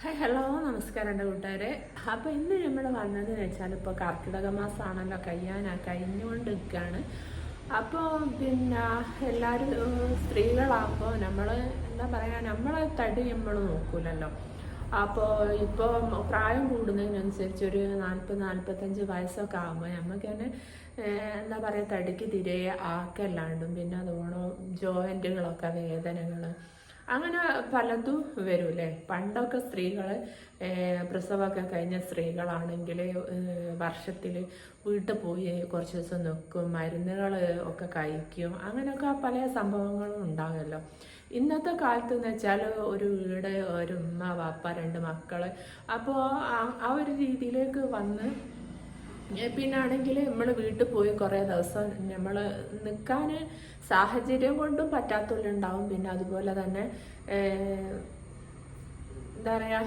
Hi hello നമസ്കാരം എന്റെ കൂട്ടുകാരെ. അപ്പോൾ ഇന്ന് നമ്മൾ വന്നതെന്ന് വെച്ചാൽ ഇപ്പോൾ കർക്കിടക മാസമാണല്ലോ കഴിയാനാണ് കഴിഞ്ഞുകൊണ്ട് നിൽക്കുകയാണ് അപ്പോൾ പിന്നെ എല്ലാവരും സ്ത്രീകളാകുമ്പോൾ നമ്മൾ എന്താ പറയുക നമ്മളെ തടി നമ്മൾ നോക്കൂലല്ലോ. അപ്പോൾ ഇപ്പോൾ പ്രായം കൂടുന്നതിനനുസരിച്ച് ഒരു നാൽപ്പത് നാൽപ്പത്തഞ്ച് വയസ്സൊക്കെ ആകുമ്പോൾ നമുക്ക് തന്നെ എന്താ പറയുക തടിക്ക് തിരെ ആക്കല്ലാണ്ടും പിന്നെ അതുപോലെ ജോയിന്റുകളൊക്കെ വേദനകൾ അങ്ങനെ പലതും വരൂലേ പണ്ടൊക്കെ സ്ത്രീകൾ പ്രസവമൊക്കെ കഴിഞ്ഞ സ്ത്രീകളാണെങ്കിൽ വർഷത്തിൽ വീട്ടിൽ പോയി കുറച്ച് ദിവസം നിൽക്കും മരുന്നുകൾ ഒക്കെ കഴിക്കും അങ്ങനെയൊക്കെ പല സംഭവങ്ങളും ഉണ്ടാകുമല്ലോ ഇന്നത്തെ കാലത്ത് എന്ന് വെച്ചാൽ ഒരു വീട് ഒരു ഉമ്മ വാപ്പ രണ്ട് മക്കൾ അപ്പോൾ ആ ഒരു രീതിയിലേക്ക് വന്ന് പിന്നാണെങ്കിൽ നമ്മൾ വീട്ടിൽ പോയി കുറേ ദിവസം നമ്മൾ നിൽക്കാൻ സാഹചര്യം കൊണ്ടും പറ്റാത്തവരുണ്ടാവും പിന്നെ അതുപോലെ തന്നെ എന്താ പറയുക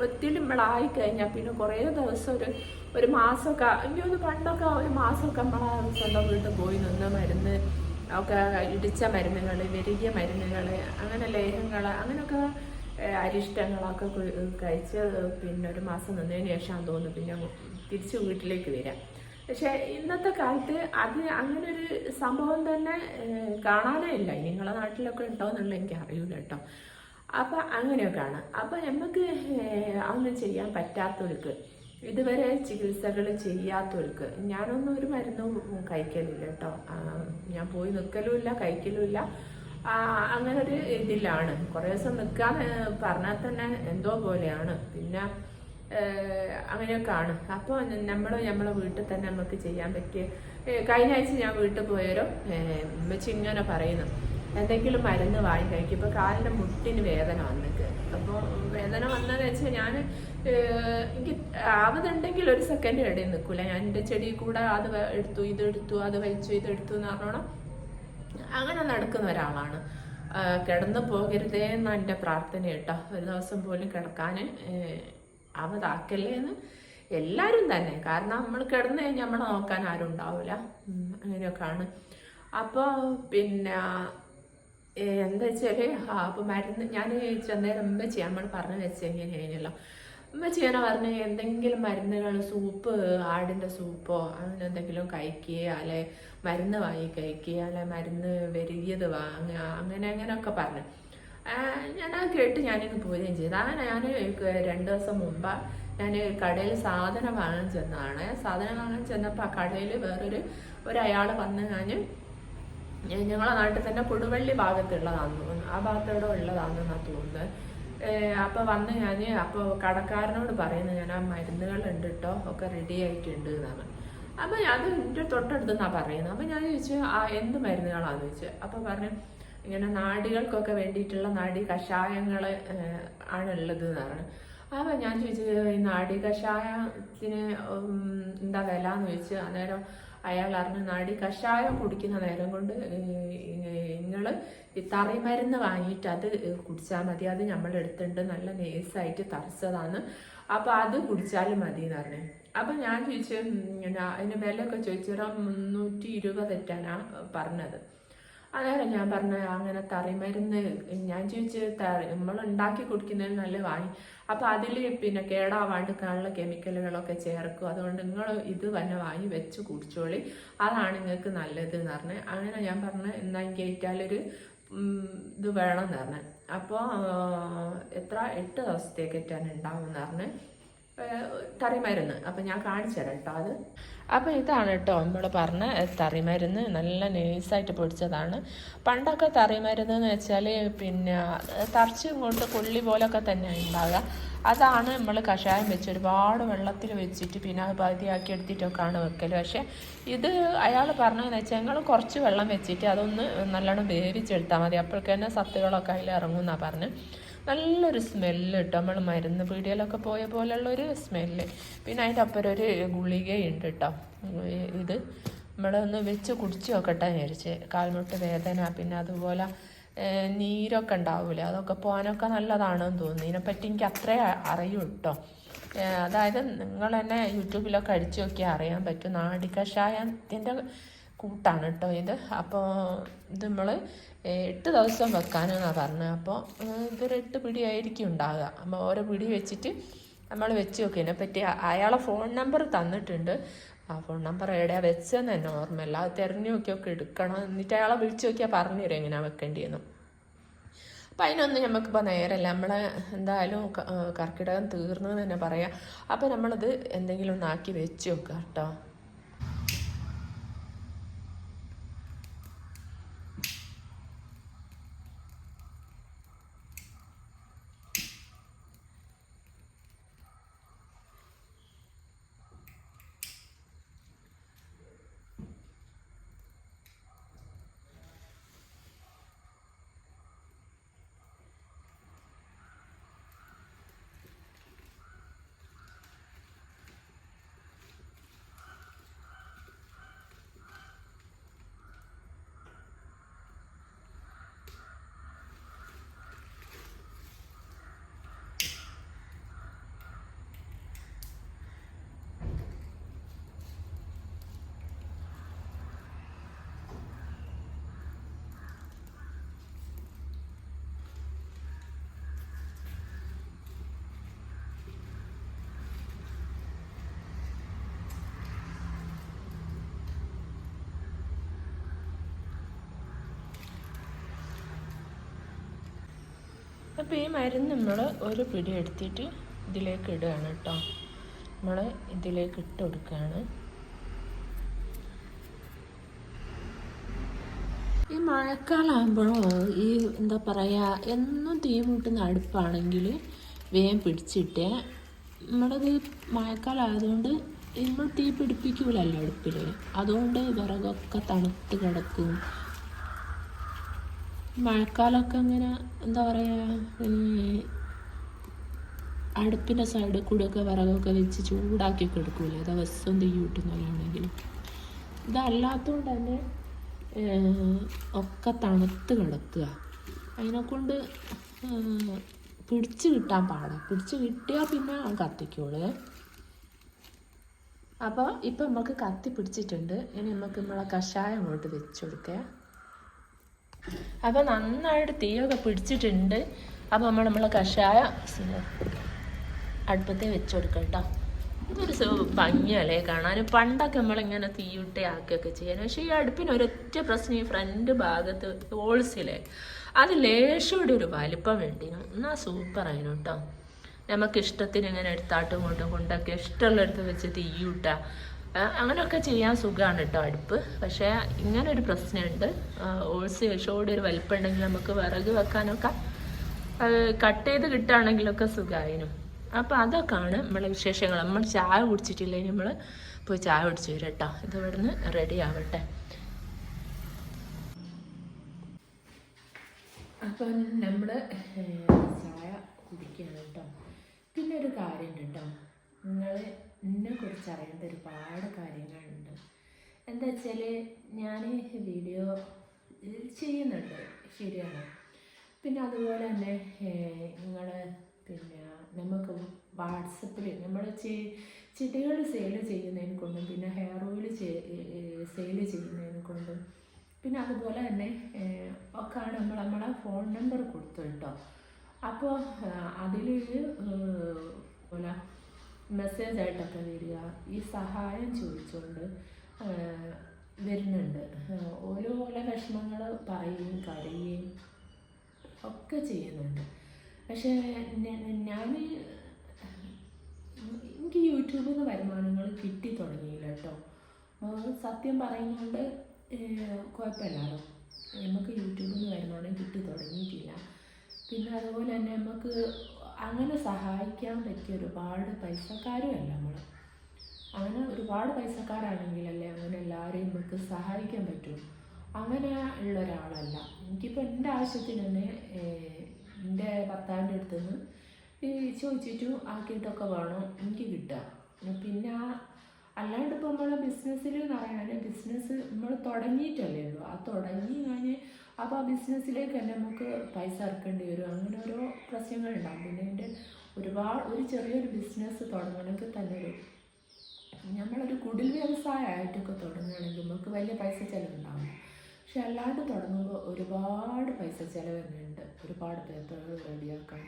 ഒത്തിരി നമ്മളായി കഴിഞ്ഞാൽ പിന്നെ കുറേ ദിവസം ഒരു ഒരു മാസമൊക്കെ എനിക്ക് ഒന്ന് പണ്ടൊക്കെ ഒരു മാസമൊക്കെ നമ്മളെ സ്വന്തം വീട്ടിൽ പോയി നിന്ന് മരുന്ന് ഒക്കെ ഇടിച്ച മരുന്നുകൾ വെരുകിയ മരുന്നുകൾ അങ്ങനെ ലേഹങ്ങൾ അങ്ങനെയൊക്കെ അരിഷ്ടങ്ങളൊക്കെ കഴിച്ച് പിന്നെ ഒരു മാസം നിന്നതിന് ശേഷം തോന്നുന്നു പിന്നെ തിരിച്ചു വീട്ടിലേക്ക് വരാം പക്ഷെ ഇന്നത്തെ കാലത്ത് അത് അങ്ങനൊരു സംഭവം തന്നെ കാണാനേ ഇല്ല. നിങ്ങളെ നാട്ടിലൊക്കെ ഉണ്ടോ എന്നുള്ള എനിക്ക് അറിയില്ല കേട്ടോ. അപ്പം അങ്ങനെയൊക്കെയാണ് അപ്പം നമുക്ക് അതൊന്നും ചെയ്യാൻ പറ്റാത്തവർക്ക് ഇതുവരെ ചികിത്സകൾ ചെയ്യാത്തവർക്ക് ഞാനൊന്നും ഒരു മരുന്നും കഴിക്കലില്ല കേട്ടോ. ഞാൻ പോയി നിൽക്കലുമില്ല കഴിക്കലുമില്ല. അങ്ങനെ ഒരു ഇതിലാണ്. കുറേ ദിവസം നിൽക്കാൻ പറഞ്ഞാൽ തന്നെ എന്തോ പോലെയാണ്. പിന്നെ അങ്ങനെയൊക്കെ അങ്ങനെയൊക്കെയാണ്. അപ്പോൾ നമ്മൾ നമ്മളെ വീട്ടിൽ തന്നെ നമുക്ക് ചെയ്യാൻ പറ്റിയ കഴിഞ്ഞ ആഴ്ച ഞാൻ വീട്ടിൽ പോയവരോ ഉമ്മച്ചി ഇങ്ങനെ പറയുന്നു. എന്തെങ്കിലും മരുന്ന് വാങ്ങി കഴിക്കും. ഇപ്പോൾ കാലിന്റെ മുട്ടിന് വേദന വന്നിട്ട് അപ്പോൾ വേദന വന്നതെന്ന് വെച്ചാൽ ഞാൻ എനിക്ക് ആവതുണ്ടെങ്കിൽ ഒരു സെക്കൻഡ് ഇടയിൽ നിൽക്കില്ല ഞാൻ എന്റെ ചെടി കൂടെ അത് എടുത്തു ഇതെടുത്തു അത് വലിച്ചു ഇതെടുത്തു എന്ന് പറഞ്ഞോണം. അങ്ങനെ നടക്കുന്ന ഒരാളാണ്. കിടന്നു പോകരുതേ എന്നാണ് എന്റെ പ്രാർത്ഥന കേട്ടോ. ഒരു ദിവസം പോലും കിടക്കാൻ അവതാക്കല്ലേ എന്ന് എല്ലാവരും തന്നെ. കാരണം നമ്മൾ കിടന്നു കഴിഞ്ഞാൽ നമ്മളെ നോക്കാൻ ആരും ഉണ്ടാവില്ല അങ്ങനെയൊക്കെയാണ്. അപ്പോൾ പിന്നെ എന്താ വെച്ചാൽ അപ്പോൾ മരുന്ന് ഞാൻ ചെന്നേരം ചെയ്യാൻ നമ്മൾ പറഞ്ഞു വെച്ച് ഉമ്മച്ചി ഇങ്ങനെ പറഞ്ഞ് എന്തെങ്കിലും മരുന്നുകൾ സൂപ്പ് ആടിന്റെ സൂപ്പോ അങ്ങനെ എന്തെങ്കിലും കഴിക്കുക അല്ലെ മരുന്ന് വാങ്ങി കഴിക്കുക അല്ലെ മരുന്ന് വെരുകിയത് വാങ്ങുക അങ്ങനെ അങ്ങനെയൊക്കെ പറഞ്ഞു. ഞാൻ അത് കേട്ട് ഞാനിങ്ങ് പോരുകയും ചെയ്തു. അങ്ങനെ ഞാൻ രണ്ട് ദിവസം മുമ്പ് ഞാൻ കടയിൽ സാധനം വാങ്ങാൻ ചെന്നതാണ്. സാധനം വാങ്ങാൻ ചെന്നപ്പോൾ ആ കടയിൽ വേറൊരു ഒരയാൾ വന്ന് ഞാൻ ഞങ്ങളെ നാട്ടിൽ തന്നെ കൊടുവള്ളി ഭാഗത്തുള്ളതാണെന്ന് തോന്നുന്നു. ആ ഭാഗത്തോടെ ഉള്ളതാണെന്നാണ് തോന്നുന്നത്. അപ്പൊ വന്ന് ഞാൻ അപ്പോൾ കടക്കാരനോട് പറയുന്നത് ഞാൻ ആ മരുന്നുകൾ ഉണ്ട് കേട്ടോ ഒക്കെ റെഡി ആയിട്ടുണ്ട് എന്നാണ് അപ്പൊ അത് തൊട്ടടുത്ത് പറയുന്നത്. അപ്പൊ ഞാൻ ചോദിച്ചു ആ എന്ത് മരുന്നുകളാന്ന് ചോദിച്ചു. അപ്പൊ പറഞ്ഞു ഇങ്ങനെ നാടികൾക്കൊക്കെ വേണ്ടിയിട്ടുള്ള നാടി കഷായങ്ങൾ ആണുള്ളത് എന്ന് പറഞ്ഞു. അപ്പൊ ഞാൻ ചോദിച്ചത് ഈ നാടി കഷായത്തിന് എന്താ വില? എന്ന് ചോദിച്ചു അന്നേരം അയാൾ അറിഞ്ഞ് നാടി കഷായം കുടിക്കുന്ന നേരം കൊണ്ട് നിങ്ങൾ ഈ തറിമരുന്ന് വാങ്ങിയിട്ട് അത് കുടിച്ചാൽ മതി. അത് നമ്മൾ എടുത്തിട്ടുണ്ട് നല്ല നേഴ്സായിട്ട് തറച്ചതാണ്. അപ്പോൾ അത് കുടിച്ചാലും മതി എന്ന് പറഞ്ഞു. അപ്പം ഞാൻ ചോദിച്ചു അതിന് വിലയൊക്കെ ചോദിച്ചാൽ മുന്നൂറ്റി ഇരുപതെറ്റാണ് പറഞ്ഞത്. അന്നേരം ഞാൻ പറഞ്ഞ അങ്ങനെ തറിമരുന്ന് ഞാൻ ചോദിച്ചു നമ്മൾ ഉണ്ടാക്കി കുടിക്കുന്നതിന് നല്ല വാങ്ങി അപ്പൊ അതിൽ പിന്നെ കേടാവാണ്ടിക്കാനുള്ള കെമിക്കലുകളൊക്കെ ചേർക്കും. അതുകൊണ്ട് നിങ്ങൾ ഇത് തന്നെ വാങ്ങി വെച്ച് കുടിച്ചോളി. അതാണ് നിങ്ങൾക്ക് നല്ലത് എന്ന് പറഞ്ഞ്. അങ്ങനെ ഞാൻ പറഞ്ഞ എന്നാ കേറ്റാലൊരു ഇത് വേണം എന്ന് പറഞ്ഞ്. അപ്പോൾ എത്ര എട്ട് ദിവസത്തേക്ക് ഏറ്റാൻ ഉണ്ടാവും എന്ന് പറഞ്ഞ്. തറിമരുന്ന്. അപ്പം ഞാൻ കാണിച്ചു തരാം കേട്ടോ അത്. അപ്പം ഇതാണ് കേട്ടോ നമ്മൾ പറഞ്ഞ തറിമരുന്ന്. നല്ല നേഴ്സായിട്ട് പൊടിച്ചതാണ്. പണ്ടൊക്കെ തറിമരുന്ന് എന്ന് വെച്ചാൽ പിന്നെ തറച്ച് കൊണ്ട് കൊള്ളി പോലൊക്കെ തന്നെ ഉണ്ടാകുക അതാണ് നമ്മൾ കഷായം വെച്ച് ഒരുപാട് വെള്ളത്തിൽ വെച്ചിട്ട് പിന്നെ അത് പകുതിയാക്കി എടുത്തിട്ടൊക്കെയാണ് വെക്കൽ പക്ഷേ ഇത് അയാൾ പറഞ്ഞതെന്ന് വെച്ചാൽ ഞങ്ങൾ കുറച്ച് വെള്ളം വെച്ചിട്ട് അതൊന്ന് നല്ലോണം വേവിച്ചെടുത്താൽ മതി. അപ്പോഴേക്കന്നെ സത്തുകളൊക്കെ അതിൽ ഇറങ്ങും എന്നാണ് പറഞ്ഞത് നല്ലൊരു സ്മെല്ല് കേട്ടോ നമ്മൾ മരുന്ന് പീടികയിലൊക്കെ പോയ പോലെയുള്ളൊരു സ്മെല്ല് പിന്നെ അതിന്റെ അപ്പുറം ഒരു ഗുളികയുണ്ട് കേട്ടോ ഇത് നമ്മളൊന്ന് വെച്ച് കുടിച്ച് നോക്കട്ടെ വിചാരിച്ച്. കാൽമുട്ട് വേദന പിന്നെ അതുപോലെ നീരൊക്കെ ഉണ്ടാവില്ലേ അതൊക്കെ പോകാനൊക്കെ നല്ലതാണെന്ന് തോന്നുന്നു. ഇതിനെപ്പറ്റി എനിക്ക് അത്രേ അറിയൂ കേട്ടോ അതായത് നിങ്ങൾ തന്നെ യൂട്യൂബിലൊക്കെ അടിച്ചു നോക്കിയാൽ അറിയാൻ പറ്റും. നാടി കഷായത്തിന്റെ കൂട്ടാണ് കേട്ടോ ഇത്. അപ്പോൾ ഇത് നമ്മൾ എട്ട് ദിവസം വെക്കാനെന്നാണ് പറഞ്ഞത്. അപ്പോൾ ഇതൊരു എട്ട് പിടി ആയിരിക്കും ഉണ്ടാകുക അപ്പോൾ ഓരോ പിടി വെച്ചിട്ട് നമ്മൾ വെച്ച് നോക്കി. പറ്റി അയാളെ ഫോൺ നമ്പർ തന്നിട്ടുണ്ട്. ആ ഫോൺ നമ്പർ എവിടെയാണ് വെച്ചതെന്ന് തന്നെ ഓർമ്മയില്ല. അത് തിരഞ്ഞു നോക്കിയൊക്കെ എടുക്കണം. എന്നിട്ട് അയാളെ വിളിച്ചു നോക്കിയാൽ പറഞ്ഞു തരും എങ്ങനെയാണ് വെക്കേണ്ടിയെന്ന് അപ്പം അതിനൊന്നും നമുക്കിപ്പോൾ നേരല്ല നമ്മളെ എന്തായാലും കർക്കിടകം തീർന്നു എന്ന് തന്നെ പറയാം. അപ്പോൾ നമ്മളത് എന്തെങ്കിലും ഒന്നാക്കി വെച്ച് നോക്കുക കേട്ടോ. അപ്പോൾ ഈ മരുന്ന് നമ്മൾ ഒരു പിടി എടുത്തിട്ട് ഇതിലേക്ക് ഇടുകയാണ് കേട്ടോ. നമ്മൾ ഇതിലേക്ക് ഇട്ട് കൊടുക്കുകയാണ്. ഈ മഴക്കാലമാകുമ്പോഴോ ഈ എന്താ പറയുക എന്നും തീ മൂട്ടുന്ന അടുപ്പാണെങ്കിൽ വേഗം പിടിച്ചിട്ട് നമ്മളത് മഴക്കാലായതുകൊണ്ട് നമ്മൾ തീ പിടിപ്പിക്കൂലല്ലോ അടുപ്പിൽ അതുകൊണ്ട് വിറകൊക്കെ തണുത്ത് കിടക്കും. മഴക്കാലമൊക്കെ അങ്ങനെ എന്താ പറയുക അടുപ്പിന്റെ സൈഡിൽ കൂടെയൊക്കെ വിറകൊക്കെ വെച്ച് ചൂടാക്കിയൊക്കെ എടുക്കൂലേ? അത് ദിവസം തീയൂട്ടും നല്ലതാണെങ്കിൽ ഇതല്ലാത്തതുകൊണ്ട് തന്നെ ഒക്കെ തണുത്ത് കിടക്കുക. അതിനെക്കൊണ്ട് പിടിച്ചു കിട്ടാൻ പാടാണ് പിടിച്ച് കിട്ടിയാൽ പിന്നെ കത്തിക്കോളേ അപ്പോൾ ഇപ്പം നമുക്ക് കത്തി പിടിച്ചിട്ടുണ്ട്. ഇനി നമുക്ക് നമ്മളെ കഷായം അങ്ങോട്ട് വെച്ച് കൊടുക്കാം. അപ്പോൾ നന്നായിട്ട് തീയൊക്കെ പിടിച്ചിട്ടുണ്ട്. അപ്പോൾ നമ്മൾ നമ്മളെ കഷായ അടുപ്പത്തെ വെച്ച് കൊടുക്കാം ഇതൊരു ഭംഗിയല്ലേ കാണാൻ. പണ്ടൊക്കെ നമ്മളിങ്ങനെ തീയിട്ട് ആക്കുകയൊക്കെ ചെയ്യാൻ പക്ഷേ ഈ അടുപ്പിന് ഒരൊറ്റ പ്രശ്നം ഈ ഫ്രണ്ട് ഭാഗത്ത് ഹോൾസിലെ അത് ലേശയുടെ ഒരു വലിപ്പം വേണ്ടിനു എന്നാൽ സൂപ്പർ ആയിരുന്നു കേട്ടോ നമുക്ക് ഇഷ്ടത്തിന് ഇങ്ങനെ എടുത്താട്ടും കൊണ്ടും കൊണ്ടൊക്കെ ഇഷ്ടമുള്ളിടത്ത് വെച്ച് തീയൂട്ട അങ്ങനെയൊക്കെ ചെയ്യാൻ സുഖമാണ് കേട്ടോ അടുപ്പ്. പക്ഷേ ഇങ്ങനൊരു പ്രശ്നമുണ്ട്. ഓൾസ് ഷോയുടെ ഒരു വലിപ്പം ഉണ്ടെങ്കിൽ നമുക്ക് വിറക് വെക്കാനൊക്കെ കട്ട് ചെയ്ത് കിട്ടുകയാണെങ്കിലൊക്കെ സുഖമായിരുന്നു. അപ്പോൾ അതൊക്കെയാണ് നമ്മളെ വിശേഷങ്ങൾ. നമ്മൾ ചായ കുടിച്ചിട്ടില്ലെങ്കിൽ നമ്മൾ പോയി ചായ കുടിച്ച് വരും കേട്ടോ ഇത് ഇവിടുന്ന് റെഡി ആവട്ടെ. അപ്പം നമ്മൾ ചായ കുടിക്കുകയാണ് കേട്ടോ പിന്നെ ഒരു കാര്യമുണ്ട് കേട്ടോ നിങ്ങൾ എന്നെ കുറിച്ച് അറിയേണ്ട ഒരുപാട് കാര്യങ്ങളുണ്ട്. എന്താ വെച്ചാൽ ഞാൻ വീഡിയോ ചെയ്യുന്നുണ്ട്. ശരിയാണ്. പിന്നെ അതുപോലെ തന്നെ നിങ്ങൾ പിന്നെ നമുക്ക് വാട്സപ്പിൽ നമ്മൾ ചെടികൾ സെയിൽ ചെയ്യുന്നതിനെ കൊണ്ടും പിന്നെ ഹെയർ ഓയിൽ സെയിൽ ചെയ്യുന്നതിനെ കൊണ്ടും പിന്നെ അതുപോലെ തന്നെ ഒക്കെ ഒക്കെയാണ് നമ്മൾ നമ്മളെ ഫോൺ നമ്പർ കൊടുത്തു കേട്ടോ അപ്പോൾ അതിൽ പോലെ മെസ്സേജ് ആയിട്ടൊക്കെ വരിക ഈ സഹായം ചോദിച്ചുകൊണ്ട് വരുന്നുണ്ട്. ഓരോ ഓരോ വിഷമങ്ങൾ പറയുകയും കരയുകയും ഒക്കെ ചെയ്യുന്നുണ്ട്. പക്ഷേ ഞാൻ എനിക്ക് യൂട്യൂബിൽ നിന്ന് വരുമാനങ്ങൾ കിട്ടി തുടങ്ങിയില്ല കേട്ടോ. സത്യം പറയുന്നുണ്ട് കുഴപ്പമില്ലല്ലോ നമുക്ക് യൂട്യൂബിൽ നിന്ന് വരുമാനം കിട്ടി തുടങ്ങിയിട്ടില്ല. പിന്നെ അതുപോലെ തന്നെ നമുക്ക് അങ്ങനെ സഹായിക്കാൻ പറ്റിയ ഒരുപാട് പൈസക്കാരും അല്ല നമ്മൾ അങ്ങനെ ഒരുപാട് പൈസക്കാരാണെങ്കിലല്ലേ അങ്ങനെ എല്ലാവരെയും നമുക്ക് സഹായിക്കാൻ പറ്റും. അങ്ങനെ ഉള്ള ഒരാളല്ല. എനിക്കിപ്പോൾ എന്റെ ആവശ്യത്തിന് തന്നെ എന്റെ ഭർത്താവിന്റെ അടുത്ത് നിന്ന് ഈ ചോദിച്ചിട്ട് ആക്കിയിട്ടൊക്കെ വേണം എനിക്ക് കിട്ടുക. പിന്നെ അല്ലാണ്ട് ഇപ്പോൾ നമ്മളെ ബിസിനസ്സിൽ എന്ന് പറയാൻ ബിസിനസ് നമ്മൾ തുടങ്ങിയിട്ടല്ലേ ഉള്ളൂ. ആ തുടങ്ങി കഴിഞ്ഞ് അപ്പോൾ ആ ബിസിനസ്സിലേക്ക് തന്നെ നമുക്ക് പൈസ ഇറക്കേണ്ടി വരും. അങ്ങനെ ഓരോ പ്രശ്നങ്ങളുണ്ടാകും പിന്നെ എന്റെ ഒരുപാട് ഒരു ചെറിയൊരു ബിസിനസ് തുടങ്ങണമെങ്കിൽ തന്നെ ഒരു നമ്മളൊരു കുടിൽ വ്യവസായമായിട്ടൊക്കെ തുടങ്ങുകയാണെങ്കിൽ നമുക്ക് വലിയ പൈസ ചിലവുണ്ടാവും പക്ഷെ അല്ലാണ്ട് തുടങ്ങുമ്പോൾ ഒരുപാട് പൈസ ചിലവ് തന്നെയുണ്ട്. ഒരുപാട് പേപ്പറുകൾ റെഡിയാക്കാൻ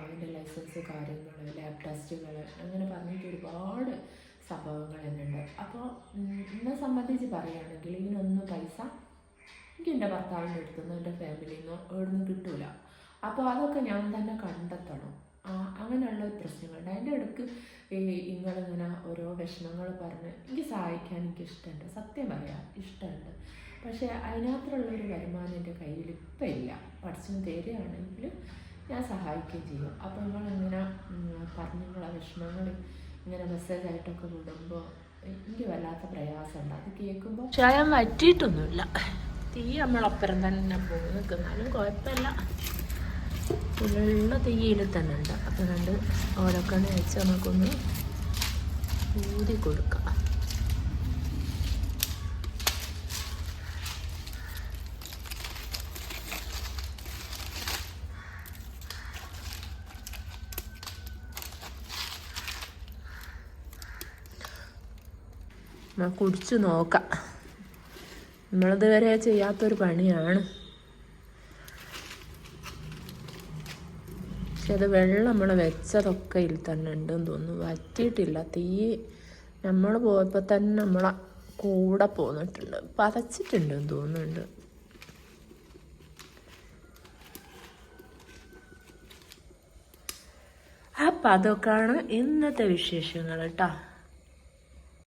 അതിന്റെ ലൈസൻസ് കാര്യങ്ങൾ ലാബ് ടെസ്റ്റുകൾ അങ്ങനെ പറഞ്ഞിട്ട് ഒരുപാട് സംഭവങ്ങൾ തന്നെയുണ്ട്. അപ്പോൾ എന്നെ സംബന്ധിച്ച് പറയുകയാണെങ്കിൽ ഇതിനൊന്നും പൈസ എനിക്ക് എന്റെ ഭർത്താവിന്റെ അടുത്തു നിന്ന് എന്റെ ഫാമിലിയിൽ നിന്ന് എവിടുന്ന് കിട്ടൂല. അപ്പോൾ അതൊക്കെ ഞാൻ തന്നെ കണ്ടെത്തണം. അങ്ങനെയുള്ള പ്രശ്നങ്ങളുണ്ട്. അതിന്റെ ഇടയ്ക്ക് ഈ നിങ്ങളിങ്ങനെ ഓരോ വിഷമങ്ങൾ പറഞ്ഞ് എനിക്ക് സഹായിക്കാൻ എനിക്ക് ഇഷ്ടമുണ്ട് സത്യം പറയാം ഇഷ്ടമുണ്ട്. പക്ഷേ അതിനകത്തുള്ളൊരു വരുമാനം എന്റെ കയ്യിൽ ഇപ്പം ഇല്ല. പഠിച്ചു തരികയാണെങ്കിൽ ഞാൻ സഹായിക്കുകയും ചെയ്യും. അപ്പോൾ നിങ്ങളിങ്ങനെ പറഞ്ഞ് നിങ്ങളെ വിഷമങ്ങൾ ഇങ്ങനെ മെസ്സേജ് മെസ്സേജായിട്ടൊക്കെ വിടുമ്പോൾ എനിക്ക് വല്ലാത്ത പ്രയാസമുണ്ട്. അത് കേൾക്കുമ്പോൾ ചായം വറ്റിയിട്ടൊന്നുമില്ല തീ നമ്മളൊപ്പരം തന്നെ പോകും നിൽക്കുന്നാലും കുഴപ്പമില്ല. ഉള്ള തീയിൽ തന്നെ ഉണ്ട്. അപ്പം രണ്ട് ഓരോക്കണ വെച്ച് നമുക്കൊന്ന് ഊതി കൊടുക്കാം. നമുക്ക് കുടിച്ച് നോക്കാം. നമ്മളിതുവരെ ചെയ്യാത്തൊരു പണിയാണ്. പക്ഷെ അത് വെള്ളം നമ്മൾ വെച്ചതൊക്കെ ഇതിൽ തന്നെ ഉണ്ടെന്ന് തോന്നുന്നു. വറ്റിയിട്ടില്ല. തീ നമ്മൾ പോയപ്പോൾ തന്നെ നമ്മളെ കൂടെ പോന്നിട്ടുണ്ട്. പതച്ചിട്ടുണ്ടെന്ന് തോന്നുന്നുണ്ട്. അപ്പം അതൊക്കെയാണ് ഇന്നത്തെ വിശേഷങ്ങൾ കേട്ടോ